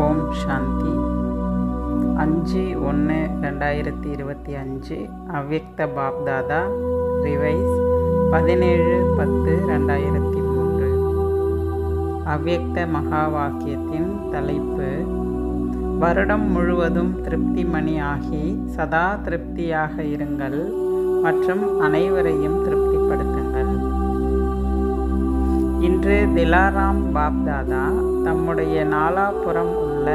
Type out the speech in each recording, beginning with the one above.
ஓம் சாந்தி. அஞ்சு ஒன்று ரெண்டாயிரத்தி இருபத்தி அஞ்சு அவ்யக்த பாப்தாதா ரிவைஸ் பதினேழு பத்து ரெண்டாயிரத்தி மூன்று. அவ்யக்த மகா வாக்கியத்தின் தலைப்பு வருடம் முழுவதும் திருப்தி மணி ஆகி சதா திருப்தியாக இருங்கள் மற்றும் அனைவரையும் திருப்திப்படுத்துங்கள். இன்று திலாராம் பாப்தாதா தம்முடைய நாலாபுறம் உள்ள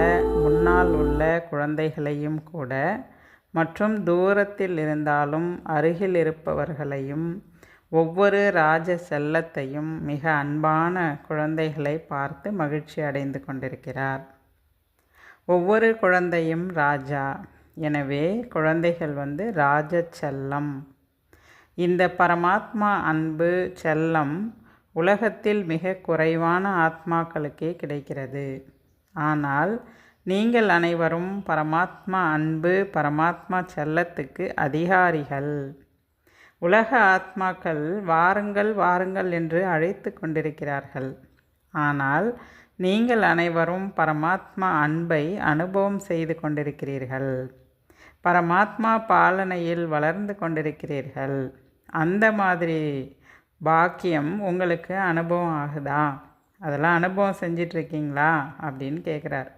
முன்னால் உள்ள குழந்தைகளையும் கூட மற்றும் தூரத்தில் இருந்தாலும் அருகில் இருப்பவர்களையும் ஒவ்வொரு ராஜ செல்லத்தையும் மிக அன்பான குழந்தைகளை பார்த்து மகிழ்ச்சி அடைந்து கொண்டிருக்கிறார். ஒவ்வொரு குழந்தையும் ராஜா. எனவே குழந்தைகள் வந்து ராஜ செல்லம். இந்த பரமாத்மா அன்பு செல்லம் உலகத்தில் மிக குறைவான ஆத்மாக்களுக்கே கிடைக்கிறது. ஆனால் நீங்கள் அனைவரும் பரமாத்மா அன்பு பரமாத்மா செல்லத்துக்கு அதிகாரிகள். உலக ஆத்மாக்கள் வாருங்கள் வாருங்கள் என்று அழைத்து கொண்டிருக்கிறார்கள். ஆனால் நீங்கள் அனைவரும் பரமாத்மா அன்பை அனுபவம் செய்து கொண்டிருக்கிறீர்கள். பரமாத்மா பாலனையில் வளர்ந்து கொண்டிருக்கிறீர்கள். அந்த மாதிரி பாக்கியம் உங்களுக்கு அனுபவம் ஆகுதா? அதெல்லாம் அனுபவம் செஞ்சிட்ருக்கீங்களா? அப்படின்னு கேட்குறார்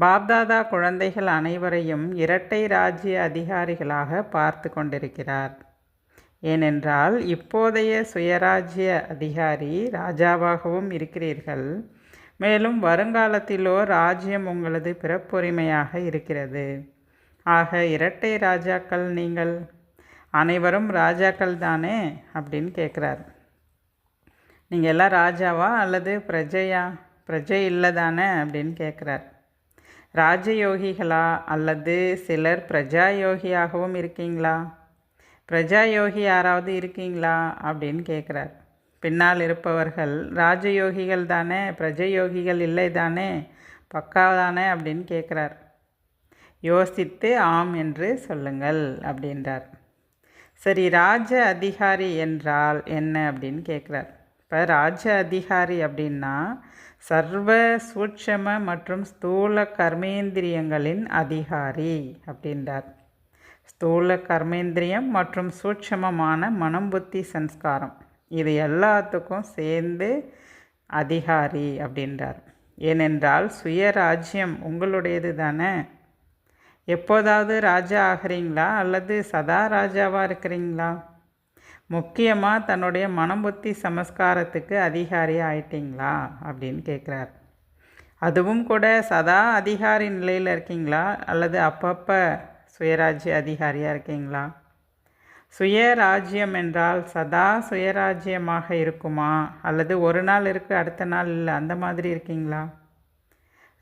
பாப்தாதா குழந்தைகள் அனைவரையும் இரட்டை ராஜ்ய அதிகாரிகளாக பார்த்து கொண்டிருக்கிறார். ஏனென்றால் இப்போதைய சுயராஜ்ய அதிகாரி ராஜாவாகவும் இருக்கிறீர்கள். மேலும் வருங்காலத்திலோ ராஜ்யம் உங்களது பிறப்புரிமையாக இருக்கிறது. ஆக இரட்டை ராஜாக்கள் நீங்கள் அனைவரும் ராஜாக்கள் தானே அப்படின்னு கேட்குறார் நீங்கள் எல்லாம் ராஜாவா அல்லது பிரஜையா? பிரஜை இல்லை தானே அப்படின்னு கேட்குறார் ராஜயோகிகளா அல்லது சிலர் பிரஜா யோகியாகவும் இருக்கீங்களா? பிரஜா யோகி யாராவது இருக்கீங்களா அப்படின்னு கேட்குறார் பின்னால் இருப்பவர்கள் ராஜயோகிகள் தானே பிரஜயோகிகள் இல்லை தானே பக்கா தானே அப்படின்னு கேட்குறார் யோசித்து ஆம் என்று சொல்லுங்கள் அப்படின்றார். சரி ராஜ அதிகாரி என்றால் என்ன அப்படின்னு கேட்குறார். இப்போ ராஜ அதிகாரி அப்படின்னா சர்வ சூட்சம மற்றும் ஸ்தூல கர்மேந்திரியங்களின் அதிகாரி அப்படின்றார். ஸ்தூல கர்மேந்திரியம் மற்றும் சூட்சமமான மனம் புத்தி சன்ஸ்காரம் இது எல்லாத்துக்கும் சேர்ந்து அதிகாரி அப்படின்றார். ஏனென்றால் சுயராஜ்யம் உங்களுடையது தானே? எப்போதாவது ராஜா ஆகிறீங்களா? அல்லது சதா ராஜாவாக இருக்கிறீங்களா? முக்கியமாக தன்னுடைய மனம் புத்தி சமஸ்காரத்துக்கு அதிகாரி ஆயிட்டீங்களா? அப்படின்னு கேட்குறார் அதுவும் கூட சதா அதிகாரி நிலையில் இருக்கீங்களா? அல்லது அப்பப்போ சுயராஜ்ய அதிகாரியாக இருக்கீங்களா? சுயராஜ்யம் என்றால் சதா சுயராஜ்யமாக இருக்குமா? அல்லது ஒரு நாள் இருக்குது அடுத்த நாள் இல்லை அந்த மாதிரி இருக்கீங்களா?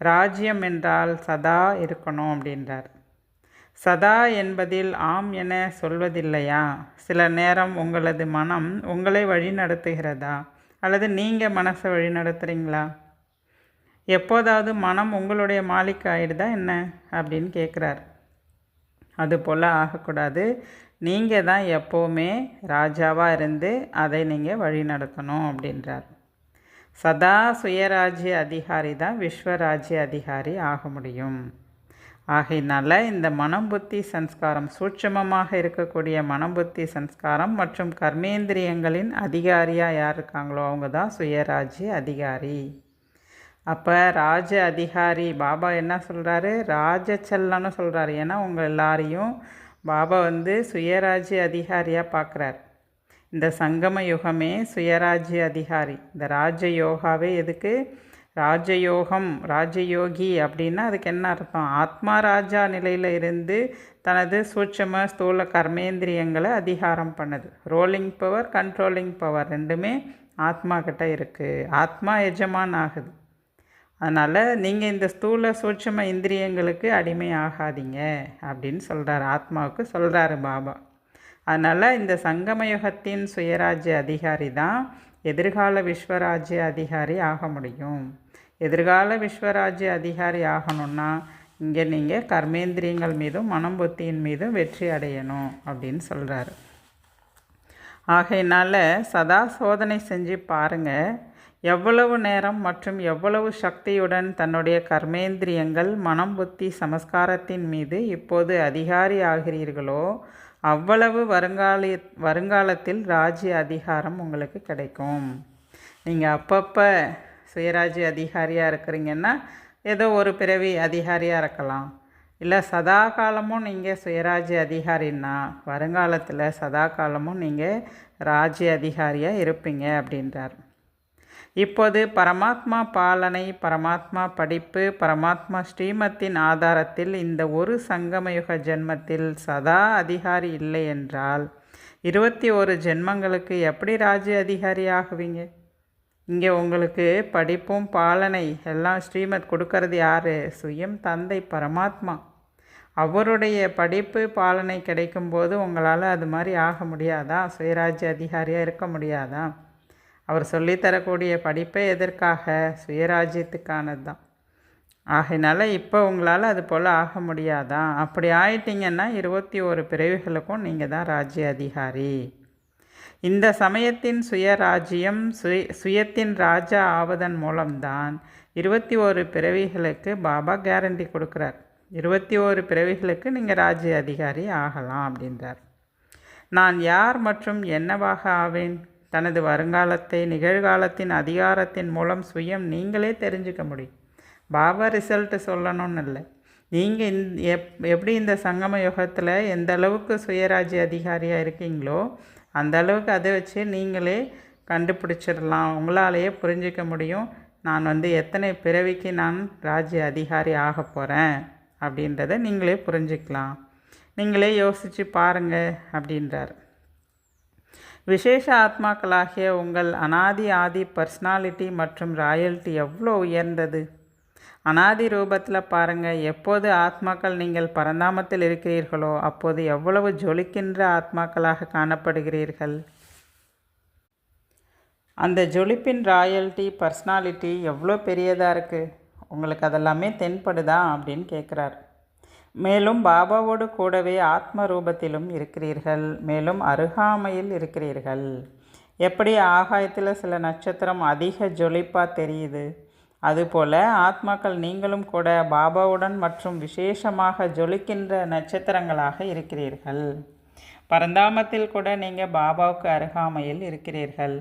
ராஜ்யம் என்றால் சதா இருக்கணும் அப்படின்றார். சதா என்பதில் ஆம் என சொல்வதில்லையா? சில நேரம் உங்களது மனம் உங்களை வழி நடத்துகிறதா அல்லது நீங்கள் மனசை வழி நடத்துகிறீங்களா எப்போதாவது மனம் உங்களுடைய மாலிக் ஆகிடுதா என்ன? அப்படின்னு கேட்குறார். அது போல் ஆகக்கூடாது. நீங்கள் தான் எப்போவுமே ராஜாவாக இருந்து அதை நீங்கள் வழி நடத்தணும் அப்படின்றார். சதா சுயராஜ்ய அதிகாரி தான் விஸ்வராஜ்ய அதிகாரி ஆக முடியும். ஆகையினால இந்த மனம் புத்தி சன்ஸ்காரம் சூட்சமமாக இருக்கக்கூடிய மனம் புத்தி சன்ஸ்காரம் மற்றும் கர்மேந்திரியங்களின் அதிகாரியாக யார் இருக்காங்களோ அவங்க தான் சுயராஜ்ய அதிகாரி. அப்போ ராஜ அதிகாரி பாபா என்ன சொல்கிறாரு ராஜ செல்லன்னு சொல்கிறாரு ஏன்னா உங்கள் எல்லாரையும் பாபா வந்து சுயராஜ்ய அதிகாரியாக பார்க்குறார் இந்த சங்கம யுகமே சுயராஜ்ய அதிகாரி. இந்த ராஜயோகாவே எதுக்கு? ராஜயோகம் ராஜயோகி அப்படின்னா அதுக்கு என்ன அர்த்தம்? ஆத்மா ராஜா நிலையில் இருந்து தனது சூட்சம ஸ்தூல கர்மேந்திரியங்களை அதிகாரம் பண்ணுது. ரோலிங் பவர் கண்ட்ரோலிங் பவர் ரெண்டுமே ஆத்மா கிட்ட இருக்குது ஆத்மா எஜமான் ஆகுது. அதனால் நீங்கள் இந்த ஸ்தூல சூட்சம இந்திரியங்களுக்கு அடிமை ஆகாதீங்க அப்படின்னு சொல்கிறார் ஆத்மாவுக்கு சொல்கிறாரு பாபா. அதனால் இந்த சங்கமயுகத்தின் சுயராஜ்ய அதிகாரி தான் எதிர்கால விஸ்வராஜ்ய அதிகாரி ஆக முடியும். எதிர்கால விஸ்வராஜ்ய அதிகாரி ஆகணும்னா இங்கே நீங்கள் கர்மேந்திரியங்கள் மீதும் மனம் புத்தியின் மீதும் வெற்றி அடையணும் அப்படின்னு சொல்கிறாரு ஆகையினால் சதா சோதனை செஞ்சு பாருங்கள் எவ்வளவு நேரம் மற்றும் எவ்வளவு சக்தியுடன் தன்னுடைய கர்மேந்திரியங்கள் மனம் புத்தி சமஸ்காரத்தின் மீது இப்போது அதிகாரி ஆகிறீர்களோ அவ்வளவு வருங்கால வருங்காலத்தில் ராஜ்ய அதிகாரம் உங்களுக்கு கிடைக்கும். நீங்கள் அப்பப்போ சுயராஜ்ய அதிகாரியாக இருக்கிறீங்கன்னா ஏதோ ஒரு பிறவி அதிகாரியாக இருக்கலாம். இல்லை சதா காலமும் நீங்கள் சுயராஜ்ய அதிகாரின்னா வருங்காலத்தில் சதா காலமும் நீங்கள் ராஜ்ய அதிகாரியாக இருப்பீங்க அப்படின்றார். இப்போது பரமாத்மா பாலனை பரமாத்மா படிப்பு பரமாத்மா ஸ்ரீமத்தின் ஆதாரத்தில் இந்த ஒரு சங்கமயுக ஜென்மத்தில் சதா அதிகாரி இல்லை என்றால் இருபத்தி ஒரு ஜென்மங்களுக்கு எப்படி ராஜ்ய அதிகாரி ஆகுவீங்க? இங்கே உங்களுக்கு படிப்பும் பாலனை எல்லாம் ஸ்ரீமத் கொடுக்கறது யார்? சுயம் தந்தை பரமாத்மா. அவருடைய படிப்பு பாலனை கிடைக்கும்போது உங்களால் அது மாதிரி ஆக முடியாதா? சுயராஜ்ய அதிகாரியாக இருக்க முடியாதா? அவர் சொல்லித்தரக்கூடிய படிப்பே எதற்காக? சுயராஜ்யத்துக்கானது தான் ஆகையினால இப்போ உங்களால் அது போல் ஆக முடியாதா? அப்படி ஆயிட்டீங்கன்னா இருபத்தி ஒரு பிறவிகளுக்கும் நீங்கள் தான் ராஜ்ய அதிகாரி. இந்த சமயத்தின் சுயராஜ்யம் சுய சுயத்தின் ராஜா ஆவதன் மூலம்தான் இருபத்தி ஒரு பிறவிகளுக்கு பாபா கேரண்டி கொடுக்குறார். இருபத்தி ஒரு பிறவிகளுக்கு நீங்கள் ராஜ்ய அதிகாரி ஆகலாம் அப்படின்றார். நான் யார் மற்றும் என்னவாக ஆவேன்? தனது வருங்காலத்தை நிகழ்காலத்தின் அதிகாரத்தின் மூலம் சுயம் நீங்களே தெரிஞ்சுக்க முடியும். பாபா ரிசல்ட்டு சொல்லணும்னு இல்லை. நீங்கள் இந் எப் எப்படி இந்த சங்கம யுகத்தில் எந்த அளவுக்கு சுயராஜ்ய அதிகாரியாக இருக்கீங்களோ அந்த அளவுக்கு அதை வச்சு நீங்களே கண்டுபிடிச்சிடலாம். உங்களாலேயே புரிஞ்சிக்க முடியும். நான் வந்து எத்தனை பிறவிக்கு நான் ராஜ்ய அதிகாரி ஆக போகிறேன் அப்படின்றத நீங்களே புரிஞ்சுக்கலாம். நீங்களே யோசித்து பாருங்கள் அப்படின்றார். விசேஷ ஆத்மாக்களாகிய உங்கள் அனாதி ஆதி பர்சனாலிட்டி மற்றும் ராயல்ட்டி எவ்வளோ உயர்ந்தது? அனாதி ரூபத்தில் பாருங்கள் எப்போது ஆத்மாக்கள் நீங்கள் பரந்தாமத்தில் இருக்கிறீர்களோ அப்போது எவ்வளவு ஜொலிக்கின்ற ஆத்மாக்களாக காணப்படுகிறீர்கள்? அந்த ஜொலிப்பின் ராயல்ட்டி பர்சனாலிட்டி எவ்வளோ பெரியதாக இருக்குது உங்களுக்கு அதெல்லாமே தென்படுதா அப்படின்னு கேட்குறார் மேலும் பாபாவோடு கூடவே ஆத்ம ரூபத்திலும் இருக்கிறீர்கள். மேலும் அருகாமையில் இருக்கிறீர்கள். எப்படி ஆகாயத்தில் சில நட்சத்திரம் அதிக ஜொலிப்பாக தெரியுது? அதுபோல ஆத்மாக்கள் நீங்களும் கூட பாபாவுடன் மற்றும் விசேஷமாக ஜொலிக்கின்ற நட்சத்திரங்களாக இருக்கிறீர்கள். பரந்தாமத்தில் கூட நீங்கள் பாபாவுக்கு அருகாமையில் இருக்கிறீர்கள்.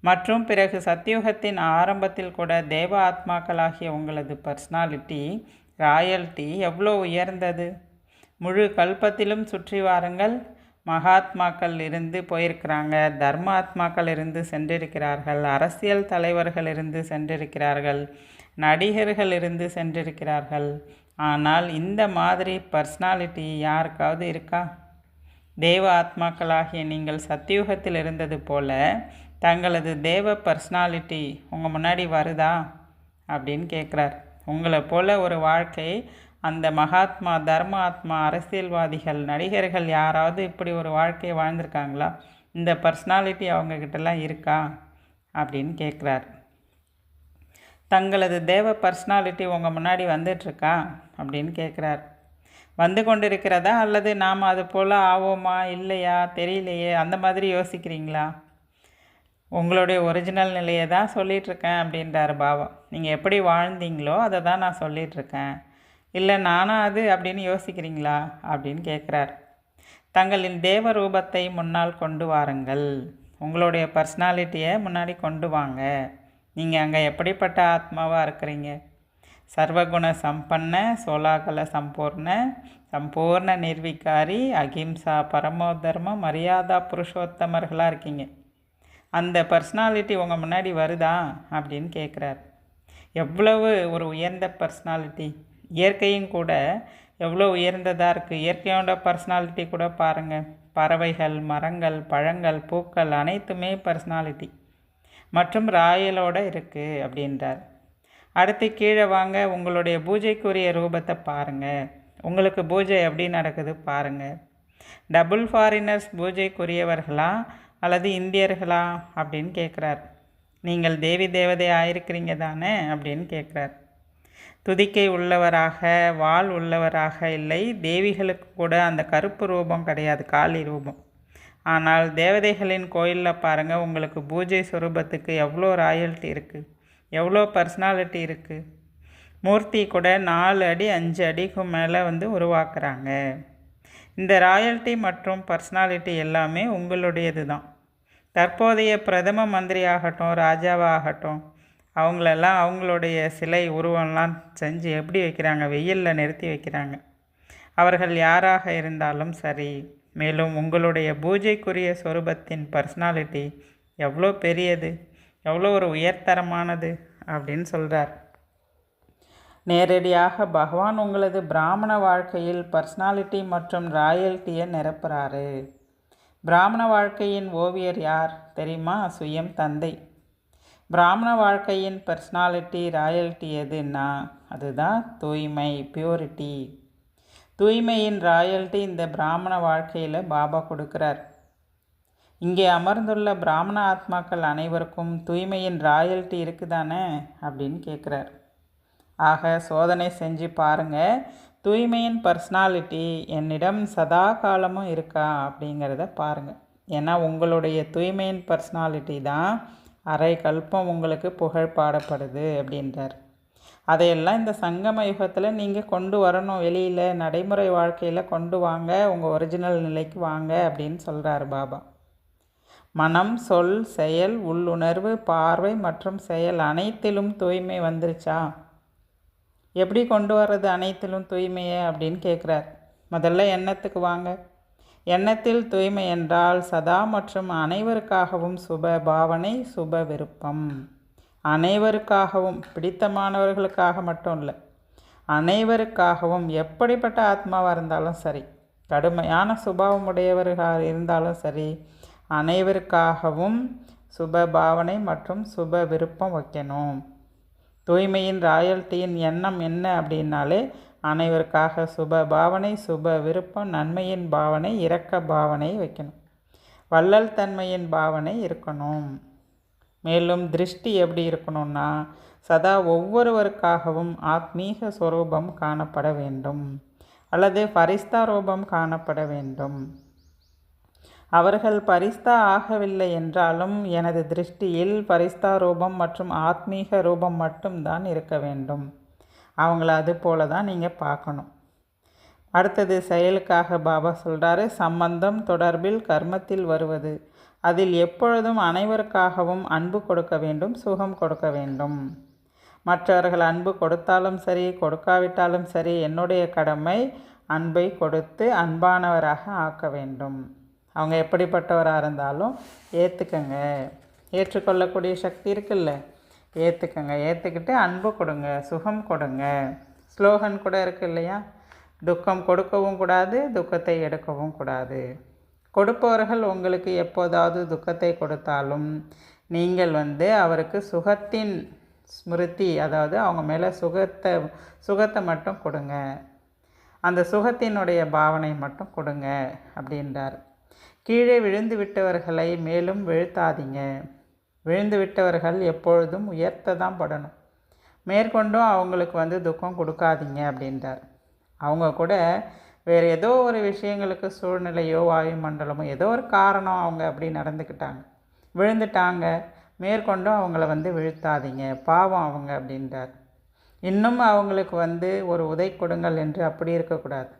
மற்றும் பிறகு சத்தியுகத்தின் ஆரம்பத்தில் கூட தேவ ஆத்மாக்களாகிய உங்களது பர்சனாலிட்டி ராயல்டி எவ்வளோ உயர்ந்தது? முழு கல்பத்திலும் சுற்றி வாருங்கள். மகாத்மாக்கள் இருந்து போயிருக்கிறாங்க. தர்மாத்மாக்கள் இருந்து சென்றிருக்கிறார்கள். அரசியல் தலைவர்கள் இருந்து சென்றிருக்கிறார்கள். நடிகர்கள் இருந்து சென்றிருக்கிறார்கள். ஆனால் இந்த மாதிரி பர்சனாலிட்டி யாருக்காவது இருக்கா? தேவ ஆத்மாக்களாகிய நீங்கள் சத்தியுகத்தில் இருந்தது போல தங்களது தேவ பர்சனாலிட்டி உங்கள் முன்னாடி வருதா? அப்படின்னு கேட்குறார் உங்களை போல ஒரு வாழ்க்கை அந்த மகாத்மா தர்ம ஆத்மா அரசியல்வாதிகள் நடிகர்கள் யாராவது இப்படி ஒரு வாழ்க்கையை வாழ்ந்திருக்காங்களா? இந்த பர்சனாலிட்டி அவங்கக்கிட்டலாம் இருக்கா? அப்படின்னு கேட்குறார் தங்களது தேவ பர்சனாலிட்டி உங்கள் முன்னாடி வந்துட்டுருக்கா? அப்படின்னு கேட்குறார் வந்து கொண்டிருக்கிறதா? அல்லது நாம் அது போல் ஆவோமா? இல்லையா? தெரியலையே. அந்த மாதிரி யோசிக்கிறீங்களா? உங்களுடைய ஒரிஜினல் நிலையை தான் சொல்லிகிட்ருக்கேன் அப்படின்றார் பாபா நீங்கள் எப்படி வாழ்ந்தீங்களோ அதை தான் நான் சொல்லிகிட்ருக்கேன் இல்லை நானும் அது அப்படின்னு யோசிக்கிறீங்களா? அப்படின்னு கேட்குறார். தங்களின் தேவ ரூபத்தை முன்னால் கொண்டு வாருங்கள். உங்களுடைய பர்சனாலிட்டியை முன்னாடி கொண்டு வாங்க. நீங்கள் அங்கே எப்படிப்பட்ட ஆத்மாவாக இருக்கிறீங்க? சர்வகுண சம்பன்ன சோலாகல சம்பூர்ண சம்பூர்ண நிர்விகாரி அகிம்சா பரமோதர்ம மரியாதா புருஷோத்தமர்களாக இருக்கீங்க. அந்த பர்சனாலிட்டி உங்கள் முன்னாடி வருதா? அப்படின்னு கேட்குறாரு. எவ்வளவு ஒரு உயர்ந்த பர்சனாலிட்டி இயற்கையும் கூட எவ்வளோ உயர்ந்ததாக இருக்குது இயற்கையோட பர்சனாலிட்டி கூட பாருங்கள் பறவைகள் மரங்கள் பழங்கள் பூக்கள் அனைத்துமே பர்சனாலிட்டி மற்றும் ராயலோட இருக்குது அப்படின்றார். அடுத்து கீழே வாங்க உங்களுடைய பூஜைக்குரிய ரூபத்தை பாருங்கள் உங்களுக்கு பூஜை எப்படி நடக்குது பாருங்கள் டபுள் ஃபாரினர்ஸ் பூஜைக்குரியவர்களா அல்லது இந்தியர்களா அப்படின்னு கேட்குறாரு நீங்கள் தேவி தேவதை ஆயிருக்கிறீங்க தானே? அப்படின்னு கேட்குறார். துதிக்கை உள்ளவராக வாள் உள்ளவராக இல்லை. தேவிகளுக்கு கூட அந்த கருப்பு ரூபம் கிடையாது காளி ரூபம். ஆனால் தேவதைகளின் கோயிலில் பாருங்கள் உங்களுக்கு பூஜை சுரூபத்துக்கு எவ்வளோ ராயல்ட்டி இருக்குது எவ்வளோ பர்சனாலிட்டி இருக்குது மூர்த்தி கூட நாலு அடி அஞ்சு அடிக்கு மேலே வந்து உருவாக்குறாங்க. இந்த ராயல்ட்டி மற்றும் பர்சனாலிட்டி எல்லாமே உங்களுடையது தான் தற்போதைய பிரதம மந்திரி ஆகட்டும் ராஜாவாகட்டும் அவங்களெல்லாம் அவங்களுடைய சிலை உருவம்லாம் செஞ்சு எப்படி வைக்கிறாங்க? வெயிலில் நிறுத்தி வைக்கிறாங்க. அவர்கள் யாராக இருந்தாலும் சரி மேலும் உங்களுடைய பூஜைக்குரிய சொரூபத்தின் பர்சனாலிட்டி எவ்வளோ பெரியது எவ்வளோ ஒரு உயர்தரமானது அப்படின்னு சொல்கிறார் நேரடியாக பகவான் உங்களது பிராமண வாழ்க்கையில் பர்சனாலிட்டி மற்றும் ராயல்ட்டியை நிரப்புகிறாரு பிராமண வாழ்க்கையின் ஓவியர் யார் தெரியுமா? சுயம் தந்தை. பிராமண வாழ்க்கையின் பர்சனாலிட்டி ராயல்ட்டி எதுன்னா அதுதான் தூய்மை பியூரிட்டி தூய்மையின் ராயல்ட்டி இந்த பிராமண வாழ்க்கையில் பாபா கொடுக்குறார். இங்கே அமர்ந்துள்ள பிராமண ஆத்மாக்கள் அனைவருக்கும் தூய்மையின் ராயல்ட்டி இருக்குதானே அப்படின்னு கேட்குறார். ஆக சோதனை செஞ்சு பாருங்கள் தூய்மையின் பர்சனாலிட்டி என்னிடம் சதா காலமும் இருக்கா அப்படிங்கிறத பாருங்கள் ஏன்னா உங்களுடைய தூய்மையின் பர்சனாலிட்டி தான் அரை கல்பம் உங்களுக்கு புகழ் பாடப்படுது அப்படின்றார். அதையெல்லாம் இந்த சங்கம யுகத்தில் நீங்கள் கொண்டு வரணும். வெளியில் நடைமுறை வாழ்க்கையில் கொண்டு வாங்க. உங்கள் ஒரிஜினல் நிலைக்கு வாங்க அப்படின்னு சொல்கிறாரு பாபா. மனம் சொல் செயல் உள்ளுணர்வு பார்வை மற்றும் செயல் அனைத்திலும் தூய்மை வந்துருச்சா? எப்படி கொண்டு வர்றது அனைத்திலும் தூய்மையை அப்படின்னு கேட்குறார் முதல்ல எண்ணத்துக்கு வாங்க. எண்ணத்தில் தூய்மை என்றால் சதா மற்றும் அனைவருக்காகவும் சுப பாவனை சுப விருப்பம். அனைவருக்காகவும் பிடித்தமானவர்களுக்காக மட்டும் இல்லை. அனைவருக்காகவும் எப்படிப்பட்ட ஆத்மாவாக இருந்தாலும் சரி கடுமையான சுபாவம் உடையவர்களாக இருந்தாலும் சரி அனைவருக்காகவும் சுப பாவனை மற்றும் சுப விருப்பம் வைக்கணும். தூய்மையின் ராயல்ட்டியின் எண்ணம் என்ன அப்படின்னாலே அனைவருக்காக சுப பாவனை சுப விருப்பம் நன்மையின் பாவனை இரக்க பாவனை வைக்கணும். வள்ளல் தன்மையின் பாவனை இருக்கணும். மேலும் திருஷ்டி எப்படி இருக்கணும்னா சதா ஒவ்வொருவருக்காகவும் ஆத்மீக சுரூபம் காணப்பட வேண்டும். அல்லது பரிஸ்தா ரூபம் காணப்பட வேண்டும். அவர்கள் பரிஸ்தா ஆகவில்லை என்றாலும் எனது திருஷ்டியில் பரிஸ்தா ரூபம் மற்றும் ஆத்மீக ரூபம் மட்டும்தான் இருக்க வேண்டும். அவங்கள அது போல தான் நீங்கள் பார்க்கணும். அடுத்தது செயலுக்காக பாபா சொல்கிறாரு சம்பந்தம் தொடர்பில் கர்மத்தில் வருவது. அதில் எப்பொழுதும் அனைவருக்காகவும் அன்பு கொடுக்க வேண்டும் சுகம் கொடுக்க வேண்டும். மற்றவர்கள் அன்பு கொடுத்தாலும் சரி கொடுக்காவிட்டாலும் சரி என்னுடைய கடமை அன்பை கொடுத்து அன்பானவராக ஆக்க வேண்டும். அவங்க எப்படிப்பட்டவராக இருந்தாலும் ஏற்றுக்கங்க ஏற்றுக்கொள்ளக்கூடிய சக்தி இருக்குல்ல? ஏற்றுக்கங்க ஏற்றுக்கிட்டு அன்பு கொடுங்க. சுகம் கொடுங்க. ஸ்லோகன் கூட இருக்கு இல்லையா? துக்கம் கொடுக்கவும் கூடாது துக்கத்தை எடுக்கவும் கூடாது. கொடுப்பவர்கள் உங்களுக்கு எப்போதாவது துக்கத்தை கொடுத்தாலும் நீங்கள் வந்து அவருக்கு சுகத்தின் ஸ்மிருதி அதாவது அவங்க மேலே சுகத்தை சுகத்தை மட்டும் கொடுங்க. அந்த சுகத்தினுடைய பாவனை மட்டும் கொடுங்க அப்படின்றார். கீழே விழுந்து விட்டவர்களை மேலும் வீழ்த்தாதீங்க. விழுந்து விட்டவர்கள் எப்பொழுதும் உயர்த்த தான் படணும். மேற்கொண்டும் அவங்களுக்கு வந்து துக்கம் கொடுக்காதீங்க அப்படின்றார். அவங்க கூட வேறு ஏதோ ஒரு விஷயங்களுக்கு சூழ்நிலையோ வாயுமண்டலமோ ஏதோ ஒரு காரணம் அவங்க அப்படி நடந்துக்கிட்டாங்க. விழுந்துட்டாங்க. மேற்கொண்டும் அவங்கள வந்து வீழ்த்தாதீங்க. பாவம் அவங்க அப்படின்றார். இன்னும் அவங்களுக்கு வந்து ஒரு உதை கொடுங்கள் என்று அப்படி இருக்கக்கூடாது.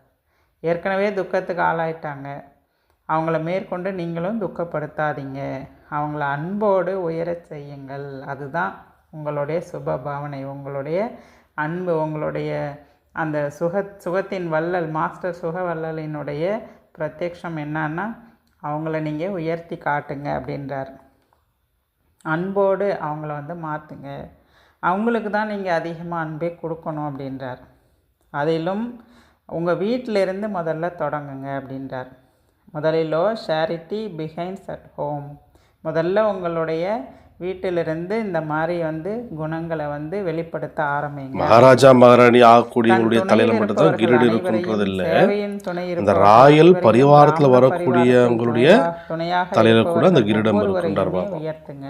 ஏற்கனவே துக்கத்துக்கு ஆளாயிட்டாங்க. அவங்கள மேற்கொண்டு நீங்களும் துக்கப்படுத்தாதீங்க. அவங்கள அன்போடு உயரச் செய்யுங்கள். அதுதான் உங்களுடைய சுப பாவனை உங்களுடைய அன்பு உங்களுடைய அந்த சுக சுகத்தின் வள்ளல் மாஸ்டர் சுக வள்ளலினுடைய பிரத்யக்ஷம் என்னன்னா அவங்கள நீங்கள் உயர்த்தி காட்டுங்க அப்படின்றார். அன்போடு அவங்கள வந்து மாற்றுங்க அவங்களுக்கு தான் நீங்கள் அதிகமாக அன்பே கொடுக்கணும் அப்படின்றார். அதிலும் உங்கள் வீட்டிலிருந்து முதல்ல தொடங்குங்க அப்படின்றார். முதலிலோ ஷேரிட்டி பிஹைண்ட்ஸ் அட் ஹோம் முதல்ல உங்களுடைய வீட்டிலிருந்து இந்த மாதிரி வந்து குணங்களை வந்து வெளிப்படுத்த ஆரம்பிங்க. மகாராஜா மகாராணி ஆகக்கூடியவங்களுடைய தலையில மட்டும்தான் அனைவரையும் இருக்குன்றது இல்லை இந்த ராயல் பரிவாரத்துல வரக்கூடிய துணையாக தலையில கூட அந்த கிரீடம். உயர்த்துங்க.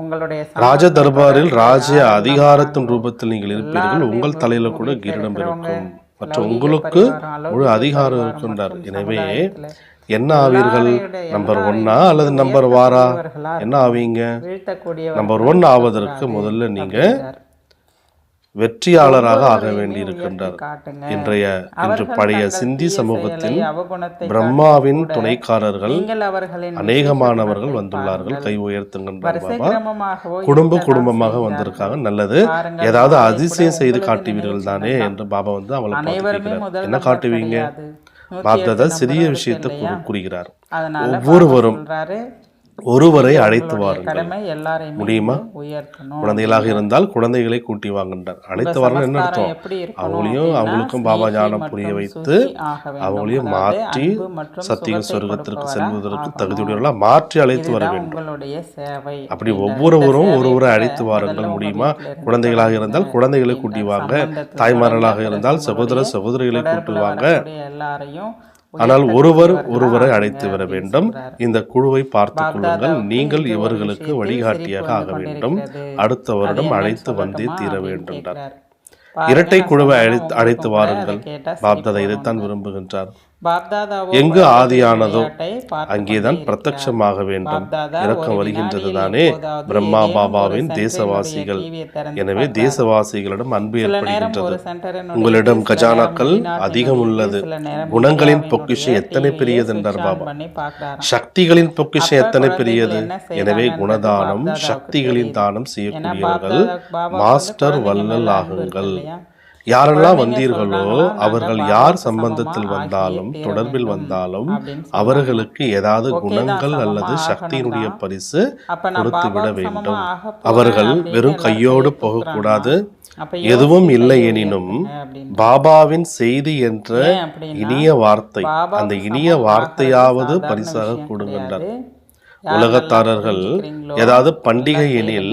உங்களுடைய ராஜ தர்பாரில் யாரெல்லாம் அதிகாரத்தின் ரூபத்தில் நீங்கள் இருப்பீர்கள். உங்கள் தலையில கூட கிரீடம் இருக்கும். மற்ற லௌகிக உங்களுக்கு முழு அதிகாரம் இருக்கின்றார் மற்றும் எனவே என்ன ஆவீர்கள்? நம்பர் ஒன்னா அல்லது நம்பர் வாரா? என்ன ஆவீங்க? நம்பர் ஒன் ஆவதற்கு முதல்ல நீங்க வெற்றியாளராக ஆக வேண்டி இருக்கின்றார் இன்றைய இன்று பழைய சிந்தி சமூகத்தின் அவகுணத்தை பிரம்மாவின் துணைக்காரர்கள் அநேகமானவர்கள் வந்துள்ளார்கள். கை கிரமமாகவோ குடும்ப குடும்பமாக. வந்திருக்காங்க. நல்லது. ஏதாவது அதிசயம் செய்து காட்டுவீர்கள் தானே என்று பாபா வந்து அவளை என்ன காட்டுவீங்க? பாப்தாதா சிறிய விஷயத்தை கூறுகிறார். ஒவ்வொருவரும் ஒருவரை அழைத்து வாருங்கள். முடியுமா? குழந்தைகளாக இருந்தால் குழந்தைகளை கூட்டி வாங்கன்றார் அழைத்து வரணும் என்ன அர்த்தம்? அவங்களையும் அவங்களுக்கும் பாபா ஞானம் புரிய வைத்து. அவங்களையும் மாற்றி அன்பு மற்றும் சத்திய சுகத்தை சொர்க்கத்திற்கு செல்வதற்கு. தகுதியுடையவர்களாக மாற்றி அழைத்து வர வேண்டும். அப்படி ஒவ்வொருவரும் ஒருவரை அழைத்து வாருங்கள். முடியுமா? குழந்தைகளாக. இருந்தால் குழந்தைகளை கூட்டி வாங்க. தாய்மார்களாக இருந்தால் சகோதர சகோதரிகளை கூட்டி தொடர்புல வாங்க. வரக்கூடிய எல்லாரையும் ஆனால் ஒருவர் ஒருவரை அழைத்து வர வேண்டும். இந்த குழுவை பார்த்துக் கொள்ளுங்கள் நீங்கள் இவர்களுக்கு வழிகாட்டியாக ஆக வேண்டும். அடுத்த வருடம் அழைத்து வந்தே தீர வேண்டும். இரட்டை குழுவை அழைத்து அழைத்து வாருங்கள் பாப்தாதா இதைத்தான் வரும். விரும்புகின்றார் எங்கு ஆதியானதோ அங்கேதான் பிரத்யட்சமாக. வேண்டும் இறக்கம் வருகின்றது தானே பிரம்மா பாபாவின் தேசவாசிகள் எனவே. தேசவாசிகளிடம் அன்பு ஏற்படுகின்றது உங்களிடம் கஜானாக்கள் அதிகம் உள்ளது குணங்களின் பொக்கிஷம் எத்தனை பெரியது என்றார் பாபா. சக்திகளின் பொக்கிஷம் எத்தனை பெரியது எனவே குணதானம் சக்திகளின். தானம் செய்யக்கூடியவர்கள் மாஸ்டர் வல்லல் ஆகுங்கள்? யாரெல்லாம் வந்தீர்களோ அவர்கள் யார் சம்பந்தத்தில் வந்தாலும் தொடர்பில் வந்தாலும். அவர்களுக்கு ஏதாவது குணங்கள் அல்லது சக்தியினுடைய. பரிசு அப்ப நான் கொடுத்து விட பாபாவுக்கு வேண்டும் அவர்கள் வெறும் கையோடு கையை போகக்கூடாது எதுவும் இல்லை எனினும். பாபாவின் செய்தி என்ற இனிய வார்த்தை அந்த இனிய வார்த்தையாவது பரிசாக சாதாரண உலகத்தாரர்கள் ஏதாவது பண்டிகை எனில்.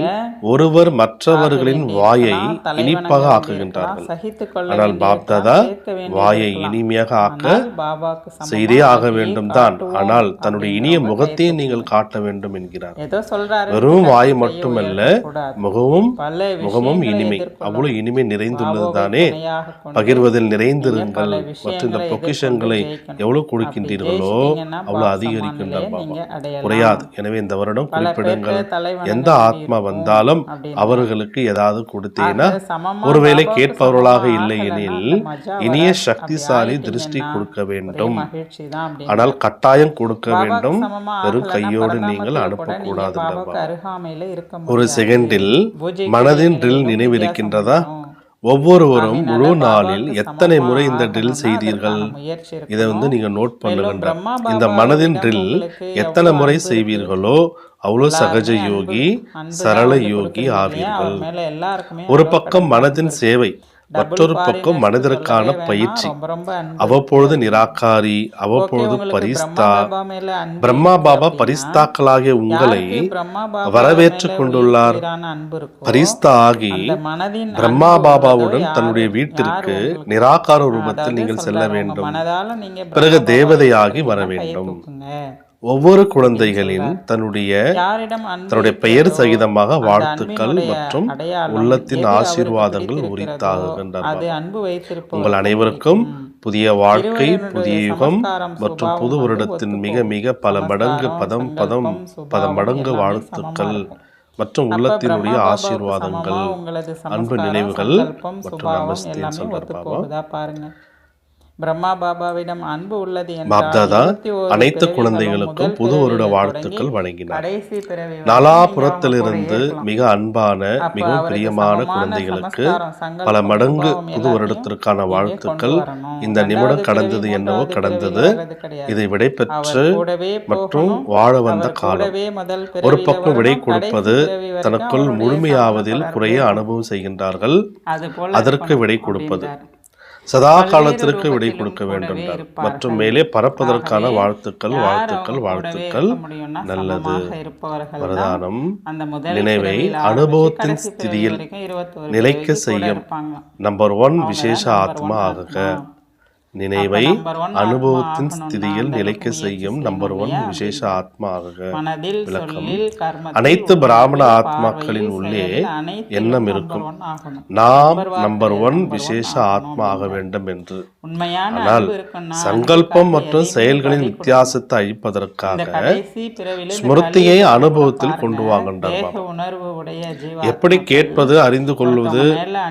ஒருவர் மற்றவர்களின் வாயை இனிப்பாக ஆக்குகின்றார்கள் ஆனால் பாப்தாதா வாயை. இனிமையாக ஆக்க செய்தே ஆக வேண்டும் தான் ஆனால் தன்னுடைய இனிய முகத்தையும் நீங்கள் காட்ட வேண்டும் என்கிறார் வெறும் வாய் மட்டுமல்ல. முகமும் முகமும் இனிமை. அவ்வளவு இனிமை நிறைந்துள்ளது தானே பகிர்வதில் நிறைந்திருங்கள் மற்றும் இந்த பொக்கிஷங்களை எவ்வளவு. கொடுக்கின்றீர்களோ அவ்வளவு அதிகரிக்கின்றார் பாபா. குறையாது எனவே இந்த வருடம் குறிப்பிடுங்கள் எந்த ஆத்மா வந்தாலும். அவர்களுக்கு ஏதாவது கொடுத்தீங்கன்னா ஒருவேளை கேட்பவர்களாக இல்லை எனில் இனிய. சக்திசாலி திருஷ்டி கொடுக்க வேண்டும். ஆனால் கட்டாயம் கொடுக்க வேண்டும் வெறும் கையோடு நீங்கள் கூட அனுப்பக்கூடாது ஒரு. செகண்டில் மனதின் ட்ரில் நினைவிருக்கின்றதா. ஒவ்வொருவரும் முழு நாளில் எத்தனை முறை இந்த ட்ரில் செய்தீர்கள். இதை வந்து நீங்க நோட் பண்ணுகின்ற இந்த மனதின் ட்ரில் எத்தனை முறை செய்வீர்களோ அவ்வளோ சகஜ யோகி சரள யோகி? ஆவீர்கள் ஒரு பக்கம் மனதின் சேவை மற்றொரு பக்கம் வேணாம். பயிற்சி அவ்வப்பொழுது. நிராகாரி அவ்வப்பொழுது பரிஸ்தா பிரம்மா பாபா பரிஸ்தாக்களாகிய உங்களை மேல கொண்டுள்ளார் பரிஸ்தா ஆகி பிரம்மா பாபாவுடன் தன்னுடைய வீட்டிற்கு நிராகார ரூபத்தில் நீங்கள் செல்ல வேண்டும் பிறகு தேவதையாகி வர வேண்டும். ஒவ்வொரு குழந்தைகளின் தன்னுடைய தன்னுடைய பெயர் சகிதமாக வாழ்த்துக்கள் மற்றும் உள்ளத்தின் ஆசீர்வாதங்கள் உரித்தாகுகின்றன வைத்திருப்பவர் உங்கள் அனைவருக்கும் புதிய வாழ்க்கை புதிய யுகம் மற்றும் புது வருடத்தின் மிக. மிக பல மடங்கு பதம் பதம் பல சுபாவம் மடங்கு வாழ்த்துக்கள். மற்றும் உள்ளத்தினுடைய ஆசீர்வாதங்கள் அன்பு நினைவுகள் மற்றும் நமஸ்தேன்னு சொல்றார் பாருங்க. பிரம்மா பாபாவிடம் அன்பு உள்ளது பாப்தாதா என்றால் 21 அனைத்து குழந்தைகளுக்கும் புது வருட வாழ்த்துக்கள் வழங்கினார் கூட மிக அன்பான மிகவும் பிரியமான குழந்தைகளுக்கு பல மடங்கு புது வருடத்திற்கான வாழ்த்துக்கள். இந்த நிமிடம் கடந்தது என்னவோ கடந்தது. இதை விடைபெற்று மற்றும். வாழ வந்த காலம் ஒரு பக்கம் விடை. கொடுப்பது தனக்குள் முழுமையாவதில் குறைய அனுபவம் செய்கின்றார்கள் அதற்கு விடை கொடுப்பது. சதா காலத்திற்கு விடை கொடுக்க வேண்டும். மற்றும் மேலே பறப்பதற்கான ஆகவே வாழ்த்துக்கள் வாழ்த்துக்கள் வாழ்த்துக்கள் நல்லது வரதானம் நினைவை அனுபவத்தின் ஸ்திதியில் வரைக்கும் 21 நிலைக்க செய்யும். நம்பர் ஒன் விசேஷ ஆத்மா ஆகுக. நினைவை அனுபவத்தின் ஸ்திதியில் நிலைக்க செய்யும் நம்பர் ஒன் விசேஷ ஆத்மா ஆகுக மனதில் சொல்லில் கர்மத்தில் அனைத்து பிராமண ஆத்மாக்களின் உள்ளே எண்ணம் இருக்கும். நாம் நம்பர் ஒன் விசேஷ ஆத்மா ஆக வேண்டும் என்று. உண்மையான சங்கல்பம் மற்றும் செயல்களின் வித்தியாசத்தை அழிப்பதற்காக கலியுகத்துல அனுபவத்தில் கொண்டு வாங்கன்றார் எப்படி கேட்பது அறிந்து கொள்வது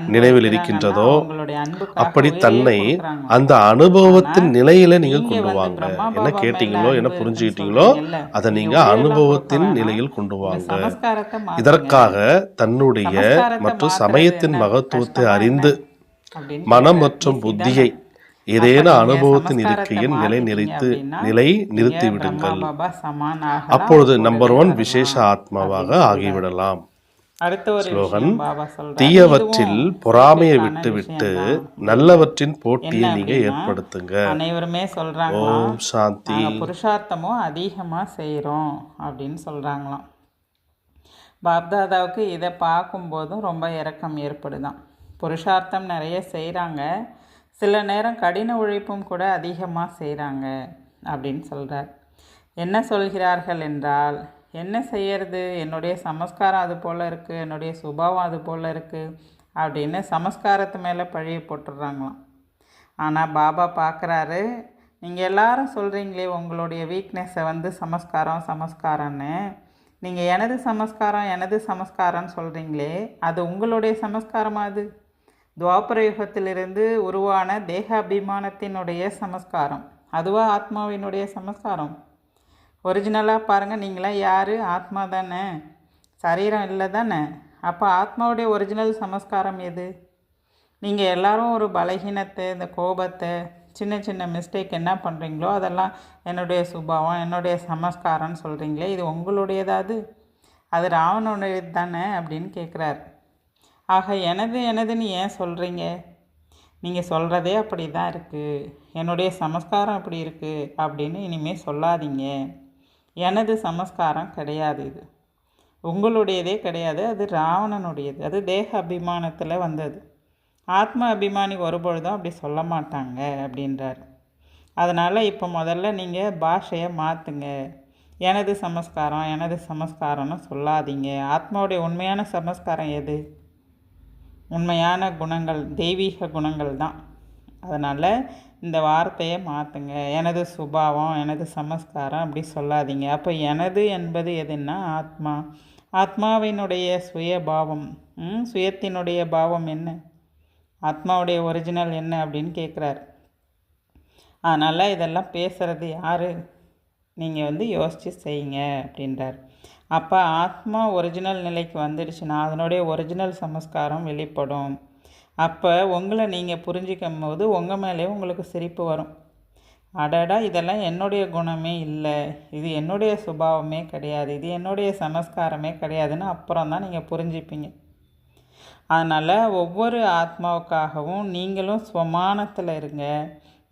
நினைவில் இருக்கின்றதோ அப்படி தன்னை. அந்த அனுபவத்தின் நிலையில நீங்க கொண்டு வாங்க என்ன கேட்டீங்களோ என்ன புரிஞ்சுக்கிட்டீங்களோ அதை நீங்க அனுபவத்தின் நிலையில். கொண்டு வாங்க. இதற்காக தன்னுடைய மற்றும் சமயத்தின்? மகத்துவத்தை அறிந்து மனம். மற்றும் புத்தியை? ஏதேனும் அனுபவத்தின் இருக்கையில் நிலை அப்படின்னா, நிலை நிறுத்தி விடுங்கள். அப்பொழுது நம்பர் ஒன். விசேஷ ஆத்மாவாக ஆகிவிடலாம் ஸ்லோகன். தீயவற்றில் பொறாமையை விட்டுவிட்டு. நல்லவற்றின் போட்டியை நீங்க ஏற்படுத்துங்க அனைவருமே சொல்றாங்களாம் ஓம் சாந்தி புருஷார்த்தமும் அதிகமாக செய்கிறோம் அப்படின்னு சொல்கிறாங்களாம் பாப்தாதாவுக்கு இதை பார்க்கும்போதும் ரொம்ப இரக்கம் ஏற்படுதான் புருஷார்த்தம் நிறைய செய்கிறாங்க சில நேரம் கடின உழைப்பும் கூட அதிகமாக செய்கிறாங்க அப்படின்னு சொல்கிறார் என்ன சொல்கிறார்கள் என்றால் என்ன செய்யறது? என்னுடைய சமஸ்காரம் அது போல் இருக்குது என்னுடைய சுபாவம் அது போல் இருக்குது அப்படின்னு சமஸ்காரத்து மேலே பழிய போட்டுடுறாங்களாம் ஆனால் பாபா பார்க்குறாரு நீங்கள் எல்லாரும் சொல்கிறீங்களே உங்களுடைய வீக்னஸை வந்து சமஸ்காரம் சமஸ்காரம்னு. நீங்கள் எனது சமஸ்காரம் எனது சமஸ்காரம்னு சொல்கிறீங்களே அது உங்களுடைய சமஸ்காரமாக அது? துவாபரயுகத்திலிருந்து உருவான தேகாபிமானத்தினுடைய சமஸ்காரம். அதுவா ஆத்மாவினுடைய சமஸ்காரம்? ஒரிஜினலாக பாருங்கள் நீங்களாம் யார்? ஆத்மா தானே. சரீரம் இல்லை தானே. அப்போ ஆத்மாவுடைய ஒரிஜினல் சமஸ்காரம் எது? நீங்கள் எல்லாரும் ஒரு பலகீனத்தை இந்த கோபத்தை சின்ன சின்ன மிஸ்டேக் என்ன பண்ணுறீங்களோ அதெல்லாம் என்னுடைய சுபாவம் என்னுடைய சமஸ்காரம்னு சொல்கிறீங்களே இது உங்களுடையதாது அது? ராவணனுடையது தானே அப்படின்னு கேட்குறாரு ஆக எனது எனதுன்னு ஏன் சொல்கிறீங்க நீங்கள் சொல்கிறதே அப்படி தான் இருக்குது என்னுடைய சமஸ்காரம் அப்படி இருக்குது அப்படின்னு இனிமேல் சொல்லாதீங்க. எனது சமஸ்காரம் கிடையாது இது. உங்களுடையதே கிடையாது. அது ராவணனுடையது. அது தேக அபிமானத்தில் வந்தது. ஆத்ம அபிமானி ஒருபொழுதும் அப்படி சொல்ல மாட்டாங்க அப்படின்றார். அதனால் இப்போ முதல்ல நீங்கள் பாஷையை மாற்றுங்க எனது சமஸ்காரம் எனது சமஸ்காரம்னு சொல்லாதீங்க. ஆத்மாவுடைய உண்மையான சமஸ்காரம் எது? உண்மையான குணங்கள் தெய்வீக குணங்கள் தான். அதனால் இந்த வார்த்தையை மாற்றுங்க எனது சுபாவம் எனது சமஸ்காரம் அப்படி சொல்லாதீங்க. அப்போ எனது என்பது எதுன்னா ஆத்மா. ஆத்மாவினுடைய சுய பாவம் ம், சுயத்தினுடைய பாவம் என்ன? ஆத்மாவுடைய ஒரிஜினல் என்ன அப்படின்னு கேட்குறாரு அதனால் இதெல்லாம் பேசுகிறது யார்? நீங்கள் வந்து யோசித்து செய்யுங்க அப்படின்றார். அப்போ ஆத்மா ஒரிஜினல் நிலைக்கு வந்துடுச்சுன்னா அதனுடைய ஒரிஜினல் சமஸ்காரம் வெளிப்படும். அப்போ உங்களை நீங்கள் புரிஞ்சிக்கும் போது உங்கள் மேலே உங்களுக்கு சிரிப்பு வரும். அடடா இதெல்லாம் என்னுடைய குணமே இல்லை. இது என்னுடைய சுபாவமே கிடையாது. இது என்னுடைய சமஸ்காரமே கிடையாதுன்னு அப்புறம் தான் நீங்கள் புரிஞ்சுப்பீங்க. அதனால் ஒவ்வொரு ஆத்மாவுக்காகவும் நீங்களும் ஸ்வமானத்தில் இருங்க.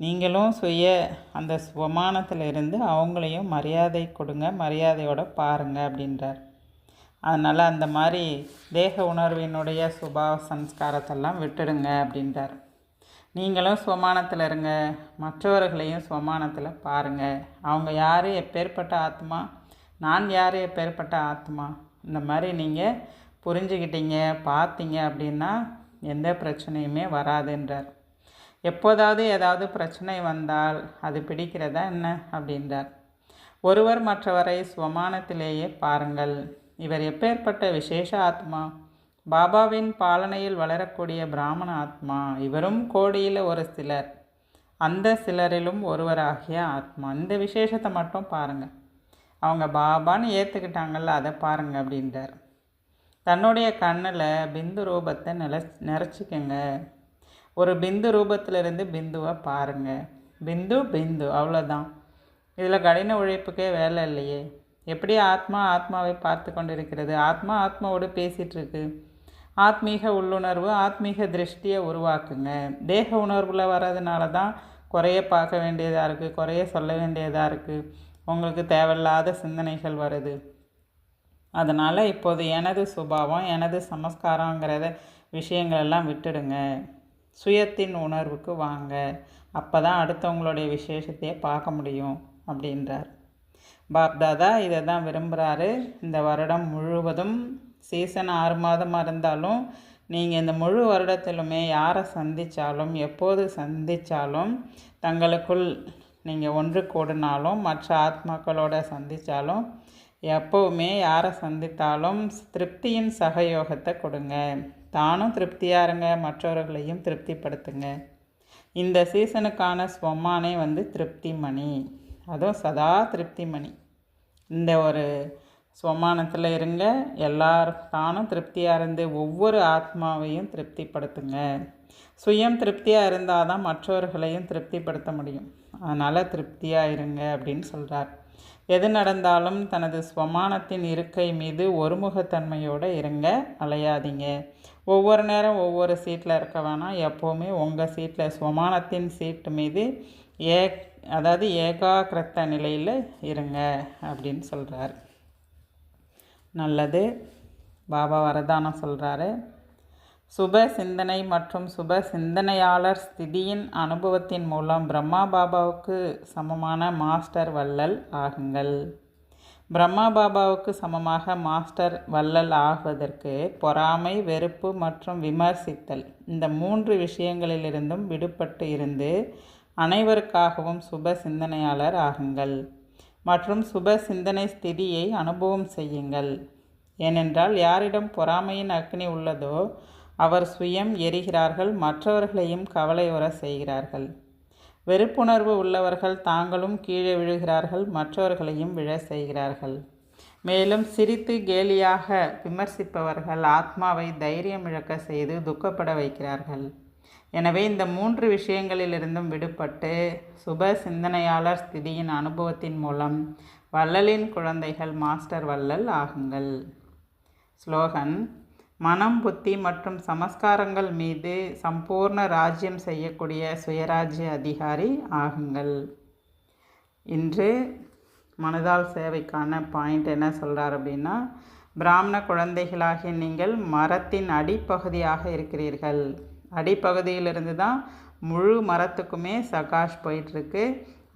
நீங்களும் சுய அந்த ஸ்வமானத்தில் இருந்து அவங்களையும் மரியாதை கொடுங்க மரியாதையோட பாருங்க அப்படின்றார். அதனால் அந்த மாதிரி தேக உணர்வினுடைய சுபாவ சம்ஸ்காரத்தெல்லாம் விட்டுடுங்க அப்படின்றார். நீங்களும் சுமானத்தில் இருங்க மற்றவர்களையும் ஸ்வமானத்தில் பாருங்கள் அவங்க யார்? எப்பேற்பட்ட ஆத்மா? நான் யார்? எப்பேற்பட்ட ஆத்மா? இந்த மாதிரி நீங்கள் புரிஞ்சுக்கிட்டீங்க பார்த்தீங்க அப்படின்னா எந்த பிரச்சனையுமே வராதுன்றார். எப்போதாவது ஏதாவது பிரச்சனை வந்தால் அது பிடிக்கிறதா என்ன? அப்படின்றார். ஒருவர் மற்றவரை ஸ்வமானத்திலேயே பாருங்கள். இவர் எப்பேற்பட்ட விசேஷ ஆத்மா? பாபாவின் பாலனையில் வளரக்கூடிய பிராமண ஆத்மா. இவரும் கோடியில் ஒரு சிலர். அந்த சிலரிலும் ஒருவராகிய ஆத்மா. இந்த விசேஷத்தை மட்டும் பாருங்கள் அவங்க பாபான்னு ஏற்றுக்கிட்டாங்கல்ல அதை பாருங்கள் அப்படின்றார். தன்னுடைய கண்ணில் பிந்து ரூபத்தை நில நிறச்சிக்கங்க. ஒரு பிந்து ரூபத்திலிருந்து பிந்துவை பாருங்கள் பிந்து பிந்து அவ்வளோதான் இதில் கடின உழைப்புக்கே வேலை இல்லையே. எப்படி ஆத்மா ஆத்மாவை பார்த்து கொண்டிருக்கிறது? ஆத்மா ஆத்மாவோடு பேசிகிட்ருக்கு ஆத்மீக உள்ளுணர்வு ஆத்மீக திருஷ்டியை உருவாக்குங்க. தேக உணர்வில் வர்றதுனால தான் குறைய பார்க்க வேண்டியதாக இருக்குது குறைய சொல்ல வேண்டியதாக இருக்குது உங்களுக்கு தேவையில்லாத சிந்தனைகள் வருது. அதனால் இப்போது எனது சுபாவம் எனது சமஸ்காரங்கிறத விஷயங்களெல்லாம் விட்டுடுங்க. சுயத்தின் உணர்வுக்கு வாங்க. அப்போ தான் அடுத்தவங்களுடைய விசேஷத்தையே பார்க்க முடியும் அப்படின்றார். பாப்தாதா இதை தான் விரும்புகிறாரு இந்த வருடம் முழுவதும் சீசன் ஆறு மாதமாக இருந்தாலும் நீங்கள் இந்த முழு வருடத்திலுமே யாரை சந்தித்தாலும் எப்போது சந்தித்தாலும் தங்களுக்குள் நீங்கள் ஒன்று கூடினாலும் மற்ற ஆத்மாக்களோட சந்தித்தாலும் எப்போவுமே யாரை சந்தித்தாலும் திருப்தியின் சகயோகத்தை கொடுங்க. தானும் திருப்தியாக இருங்க மற்றவர்களையும் திருப்திப்படுத்துங்க. இந்த சீசனுக்கான ஸ்வமானே வந்து திருப்தி மணி அதுவும் சதா திருப்தி மணி இந்த ஒரு ஸ்வமானத்தில் இருங்க எல்லார் தானும் திருப்தியாக இருந்து ஒவ்வொரு ஆத்மாவையும் திருப்திப்படுத்துங்க. சுயம் திருப்தியாக இருந்தால் தான் மற்றவர்களையும் திருப்திப்படுத்த முடியும். அதனால் திருப்தியாக இருங்க அப்படின்னு சொல்கிறார் எது நடந்தாலும் தனது ஸ்வமானத்தின் இருக்கை மீது ஒருமுகத்தன்மையோடு இருங்க அலையாதீங்க. ஒவ்வொரு நேரம் ஒவ்வொரு சீட்டில் இருக்க வேணாம். எப்போவுமே உங்கள் சீட்டில் சுமானத்தின் சீட்டு மீது ஏ அதாவது ஏகாகிரத்த நிலையில் இருங்க அப்படின்னு சொல்கிறார் நல்லது. பாபா வரதானம் சொல்கிறாரு சுப சிந்தனை மற்றும் சுப சிந்தனையாளர் ஸ்திதியின் அனுபவத்தின் மூலம் பிரம்மா பாபாவுக்கு சமமான மாஸ்டர் வள்ளல் ஆகுங்கள். பிரம்மா பாபாவுக்கு சமமாக மாஸ்டர் வள்ளல் ஆகுவதற்கு பொறாமை வெறுப்பு மற்றும் விமர்சித்தல் இந்த மூன்று விஷயங்களிலிருந்தும் விடுபட்டு இருந்து அனைவருக்காகவும் சுப சிந்தனையாளர் ஆகுங்கள். மற்றும் சுப சிந்தனை ஸ்திதியை அனுபவம் செய்யுங்கள். ஏனென்றால் யாரிடம் பொறாமையின் அக்னி உள்ளதோ அவர் சுயம் எரிகிறார்கள் மற்றவர்களையும் கவலையுற செய்கிறார்கள். வெறுப்புணர்வு உள்ளவர்கள் தாங்களும் கீழே விழுகிறார்கள் மற்றவர்களையும் விழ செய்கிறார்கள். மேலும் சிரித்து கேலியாக விமர்சிப்பவர்கள் ஆத்மாவை தைரியம் இழக்க செய்து துக்கப்பட வைக்கிறார்கள். எனவே இந்த மூன்று விஷயங்களிலிருந்தும் விடுபட்டு சுப சிந்தனையாளர் ஸ்திதியின் அனுபவத்தின் மூலம் வள்ளலின் குழந்தைகள் மாஸ்டர் வள்ளல் ஆகுங்கள். ஸ்லோகன் மனம் புத்தி மற்றும் சமஸ்காரங்கள் மீது சம்பூர்ண ராஜ்யம் செய்யக்கூடிய சுயராஜ்ய அதிகாரி ஆகுங்கள். இன்று மனதால் சேவைக்கான பாயிண்ட் என்ன சொல்கிறார் அப்படின்னா பிராமண குழந்தைகளாகிய நீங்கள் மரத்தின் அடிப்பகுதியாக இருக்கிறீர்கள். அடிப்பகுதியிலிருந்து தான் முழு மரத்துக்குமே சகாஷ் போயிட்டுருக்கு.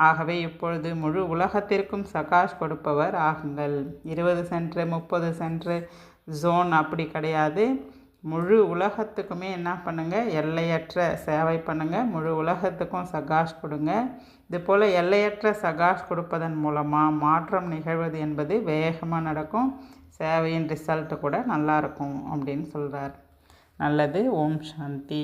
ஆகவே இப்பொழுது முழு உலகத்திற்கும் சகாஷ் கொடுப்பவர் ஆகுங்கள். இருபது சென்ட்ரு முப்பது சென்ட்ரு ஜோன் அப்படி கிடையாது. முழு உலகத்துக்குமே என்ன பண்ணுங்கள் எல்லையற்ற சேவை பண்ணுங்கள் முழு உலகத்துக்கும் சகாஷ் கொடுங்க. இது போல் எல்லையற்ற சகாஷ் கொடுப்பதன் மூலமாக மாற்றம் நிகழ்வது என்பது வேகமாக நடக்கும். சேவையின் ரிசல்ட்டு கூட நல்லாயிருக்கும் அப்படின்னு சொல்கிறார் நல்லது. ஓம் சாந்தி.